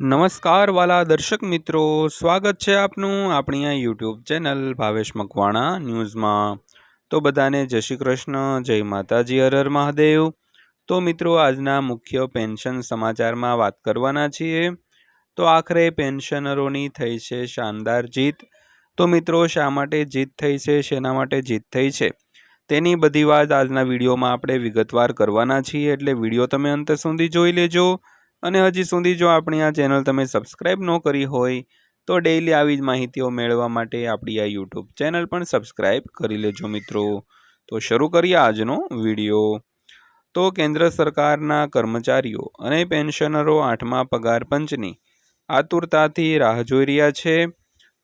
નમસ્કાર વાલા દર્શક મિત્રો, સ્વાગત છે આપનું આપણી આ યુટ્યુબ ચેનલ ભાવેશ મકવાણા ન્યૂઝમાં. તો બધાને જય શ્રી કૃષ્ણ, જય માતાજી, હર હર મહાદેવ. તો મિત્રો, આજના મુખ્ય પેન્શન સમાચારમાં વાત કરવાના છીએ. તો આખરે પેન્શનરોની થઈ છે શાનદાર જીત. તો મિત્રો, શા માટે જીત થઈ છે, શેના માટે જીત થઈ છે? તેની બધી વાત આજના વિડીયોમાં આપણે વિગતવાર કરવાના છીએ, એટલે વીડિયો તમે અંત સુધી જોઈ લેજો. અને હજી સુધી જો આપણી આ ચેનલ તમે સબસ્ક્રાઈબ ન કરી હોય, તો ડેઈલી આવી જ માહિતીઓ મેળવવા માટે આપણી આ યુટ્યુબ ચેનલ પણ સબસ્ક્રાઈબ કરી લેજો મિત્રો. તો શરૂ કરીએ આજનો વીડિયો. તો કેન્દ્ર સરકારના કર્મચારીઓ અને પેન્શનરો આઠમા પગાર પંચની આતુરતાથી રાહ જોઈ રહ્યા છે.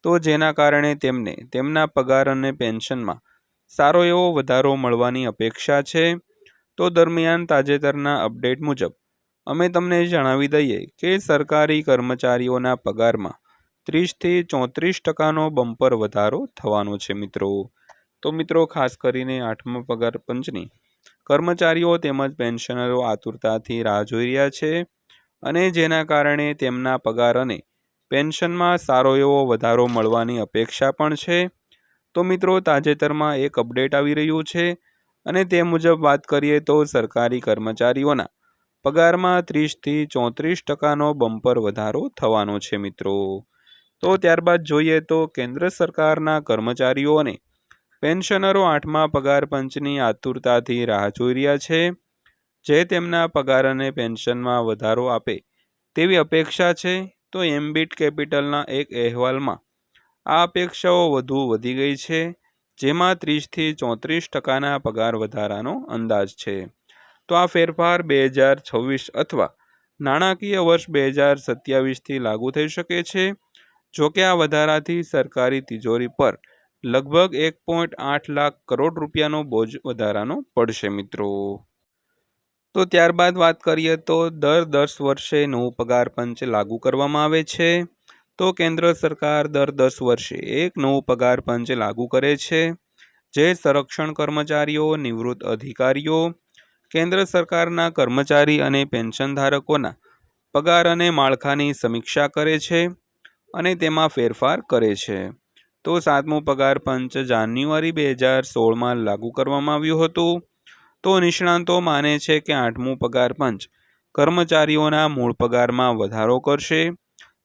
તો જેના કારણે તેમને તેમના પગાર અને પેન્શનમાં સારો એવો વધારો મળવાની અપેક્ષા છે. તો દરમિયાન તાજેતરના અપડેટ મુજબ અમે તમને જણાવી દઈએ કે સરકારી કર્મચારીઓના પગારમાં ત્રીસથી ચોત્રીસ ટકાનો બમ્પર વધારો થવાનો છે મિત્રો. તો મિત્રો, ખાસ કરીને આઠમા પગાર પંચની. કર્મચારીઓ તેમજ પેન્શનરો આતુરતાથી રાહ જોઈ રહ્યા છે અને જેના કારણે તેમના પગાર અને પેન્શનમાં સારો એવો વધારો મળવાની અપેક્ષા પણ છે. તો મિત્રો, તાજેતરમાં એક અપડેટ આવી રહ્યું છે અને તે મુજબ વાત કરીએ તો સરકારી કર્મચારીઓના પગારમાં ત્રીસથી ચોત્રીસ ટકાનો બમ્પર વધારો થવાનો છે મિત્રો. તો ત્યારબાદ જોઈએ તો કેન્દ્ર સરકારના કર્મચારીઓ અને પેન્શનરો આઠમા પગાર પંચની આતુરતાથી રાહ જોઈ રહ્યા છે. જે તેમના પગાર અને પેન્શનમાં વધારો આપે તેવી અપેક્ષા છે. તો એમ્બિટ કેપિટલના એક અહેવાલમાં આ અપેક્ષાઓ વધુ વધી ગઈ છે, જેમાં ત્રીસથી ચોત્રીસ ટકાના પગાર વધારાનો અંદાજ છે. તો આ ફેરફાર બે હજાર છવ્વીસ અથવા નાણાકીય વર્ષ બે હજાર સત્યાવીસથી લાગુ થઈ શકે છે જોકે આ વધારાથી સરકારી તિજોરી પર લગભગ એક પોઈન્ટ આઠ લાખ કરોડ રૂપિયાનો બોજ વધારાનો પડશે મિત્રો. તો ત્યારબાદ વાત કરીએ તો દર દસ વર્ષે નવું પગાર પંચ લાગુ કરવામાં આવે છે. તો કેન્દ્ર સરકાર દર દસ વર્ષે એક નવું પગાર પંચ લાગુ કરે છે, જે સંરક્ષણ કર્મચારીઓ, નિવૃત્ત અધિકારીઓ કેન્દ્ર સરકારના કર્મચારી અને પેન્શનધારકોના પગાર અને માળખાની સમીક્ષા કરે છે અને તેમાં ફેરફાર કરે છે. તો સાતમું પગાર પંચ જાન્યુઆરી બે હજાર સોળમાં લાગુ કરવામાં આવ્યું હતું. તો નિષ્ણાંતો માને છે કે આઠમું પગાર પંચ કર્મચારીઓના મૂળ પગારમાં વધારો કરશે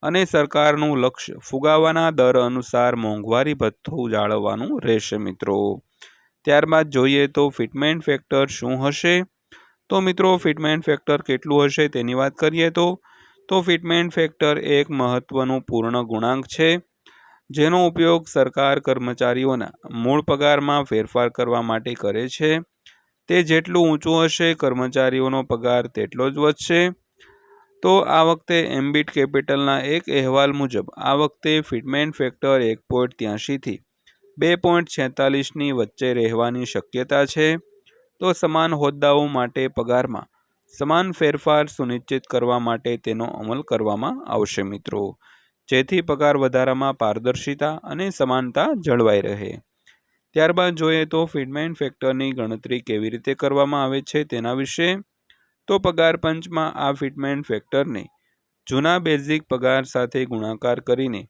અને સરકારનું લક્ષ્ય ફુગાવાના દર અનુસાર મોંઘવારી ભથ્થું જાળવવાનું રહેશે મિત્રો. ત્યારબાદ જોઈએ તો ફિટમેન્ટ ફેક્ટર શું હશે? તો મિત્રો, ફિટમેન્ટ ફેક્ટર કેટલું હશે તેની વાત કરીએ તો તો ફિટમેન્ટ ફેક્ટર એક મહત્ત્વનું પૂર્ણ ગુણાંક છે, જેનો ઉપયોગ સરકાર કર્મચારીઓના મૂળ પગારમાં ફેરફાર કરવા માટે કરે છે. તે જેટલું ઊંચું હશે, કર્મચારીઓનો પગાર તેટલો જ વધશે. તો આ વખતે એમ્બિટ કેપિટલના એક અહેવાલ મુજબ, આ વખતે ફિટમેન્ટ ફેક્ટર એક પોઈન્ટ ત્યાંશીથી બે પોઈન્ટ છેતાલીસની વચ્ચે રહેવાની શક્યતા છે. તો સમાન હોદ્દાઓ માટે પગારમાં સમાન ફેરફાર સુનિશ્ચિત કરવા માટે તેનો અમલ કરવામાં આવશે મિત્રો. જેથી પગાર વધારામાં પારદર્શિતા અને સમાનતા જળવાઈ રહે. ત્યારબાદ જોઈએ તો ફીડમેન ફેક્ટરની ગણતરી કેવી રીતે કરવામાં આવે છે તેના વિશે. તો પગાર પંચમાં આ ફિટમેન્ટ ફેક્ટરને જૂના બેઝિક પગાર સાથે ગુણાકાર કરીને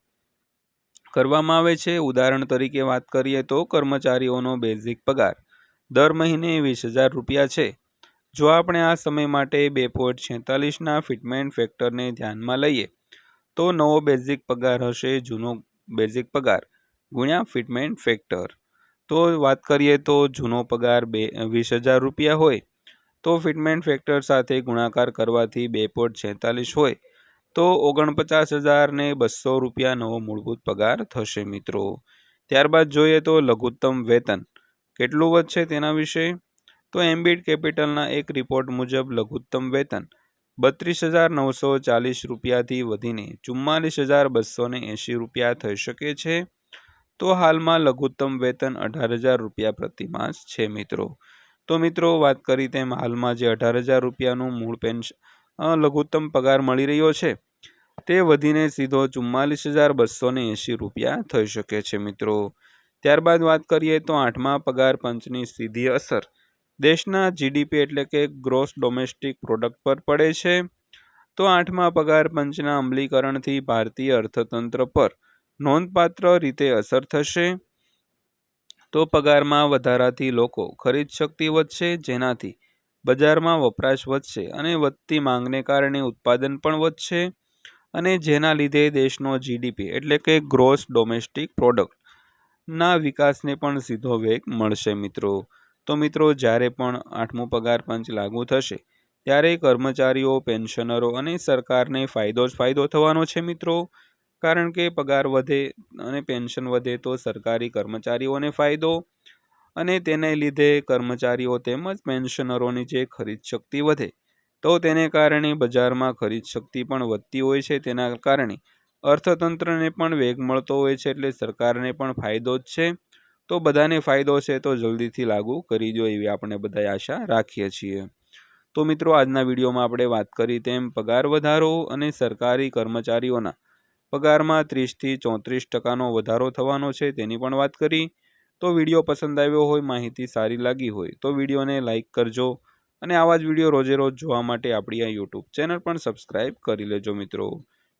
કરવામાં આવે છે. ઉદાહરણ તરીકે વાત કરીએ તો કર્મચારીઓનો બેઝિક પગાર દર મહિને વીસ હજાર રૂપિયા છે. જો આપણે આ સમય માટે બે પોઈન્ટ છેતાલીસના ફિટમેન્ટ ફેક્ટરને ધ્યાનમાં લઈએ, તો નવો બેઝિક પગાર હશે, જૂનો બેઝિક પગાર ગુણ્યા ફિટમેન્ટ ફેક્ટર. તો વાત કરીએ તો જૂનો પગાર બે, વીસ હજાર રૂપિયા હોય, તો ફિટમેન્ટ ફેક્ટર સાથે ગુણાકાર કરવાથી બે પોઈન્ટ છેતાલીસ હોય, તો ઓગણપચાસ હજાર ને બસો રૂપિયા નવો મૂળભૂત પગાર થશે મિત્રો. ત્યારબાદ જોઈએ તો લઘુત્તમ વેતન. કેટલું વધશે તેના વિશે? તો એમ્બિડ કેપિટલના એક રિપોર્ટ મુજબ લઘુત્તમ વેતન બત્રીસ હજાર નવસો ચાલીસ રૂપિયાથી વધીને ચુમ્માલીસ હજાર બસો ને એંશી રૂપિયા થઈ શકે છે. તો હાલમાં લઘુત્તમ વેતન અઢાર હજાર રૂપિયા પ્રતિમાસ છે મિત્રો. તો મિત્રો, વાત કરી તેમ હાલમાં જે અઢાર હજાર રૂપિયાનું મૂળ પેન્શન લઘુત્તમ પગાર મળી રહ્યો છે, તે વધીને સીધો ચુમ્માલીસ હજાર બસો એંશી રૂપિયા થઈ શકે છે મિત્રો. ત્યારબાદ વાત કરીએ તો આઠમા પગાર પંચની સીધી અસર. દેશના જીડીપી એટલે કે ગ્રોસ ડોમેસ્ટિક પ્રોડક્ટ પર પડે છે. તો આઠમા પગાર પંચના અમલીકરણથી ભારતીય અર્થતંત્ર પર નોંધપાત્ર રીતે અસર થશે. તો પગારમાં વધારાથી લોકો ખરીદ શક્તિ વધશે, જેનાથી બજારમાં વપરાશ વધશે અને વધતી માંગને કારણે ઉત્પાદન પણ વધશે. અને જેના લીધે દેશનો જીડીપી એટલે કે ગ્રોસ ડોમેસ્ટિક પ્રોડક્ટના વિકાસને પણ સીધો વેગ મળશે મિત્રો. તો મિત્રો, જ્યારે પણ આઠમું પગાર પંચ લાગુ થશે, ત્યારે કર્મચારીઓ, પેન્શનરો અને સરકારને ફાયદો જ ફાયદો થવાનો છે મિત્રો. કારણ કે પગાર વધે અને પેન્શન વધે તો સરકારી કર્મચારીઓને ફાયદો. અને તેને લીધે કર્મચારીઓ તેમજ પેન્શનરોની જે ખરીદ શક્તિ વધે, તો તેને કારણે બજારમાં ખરીદ શક્તિ પણ વધતી હોય છે. તેના કારણે અર્થતંત્રને પણ વેગ મળતો હોય છે એટલે સરકારને પણ ફાયદો જ છે. તો બધાને ફાયદો છે તો જલ્દીથી લાગુ કરી દો એવી આપણે બધા આશા રાખીએ છીએ. તો મિત્રો આજના વિડીયોમાં આપણે વાત કરી તેમ પગાર વધારો અને સરકારી કર્મચારીઓના પગારમાં ત્રીસથી ચોત્રીસ ટકાનો વધારો થવાનો છે તેની પણ વાત કરી. તો વીડિયો પસંદ આવ્યો હોય, માહિતી સારી લાગી હોય તો વિડીયોને લાઇક કરજો અને આવા જ વીડિયો રોજે રોજ જોવા માટે આપણી આ યુટ્યુબ ચેનલ પણ સબસ્ક્રાઈબ કરી લેજો મિત્રો.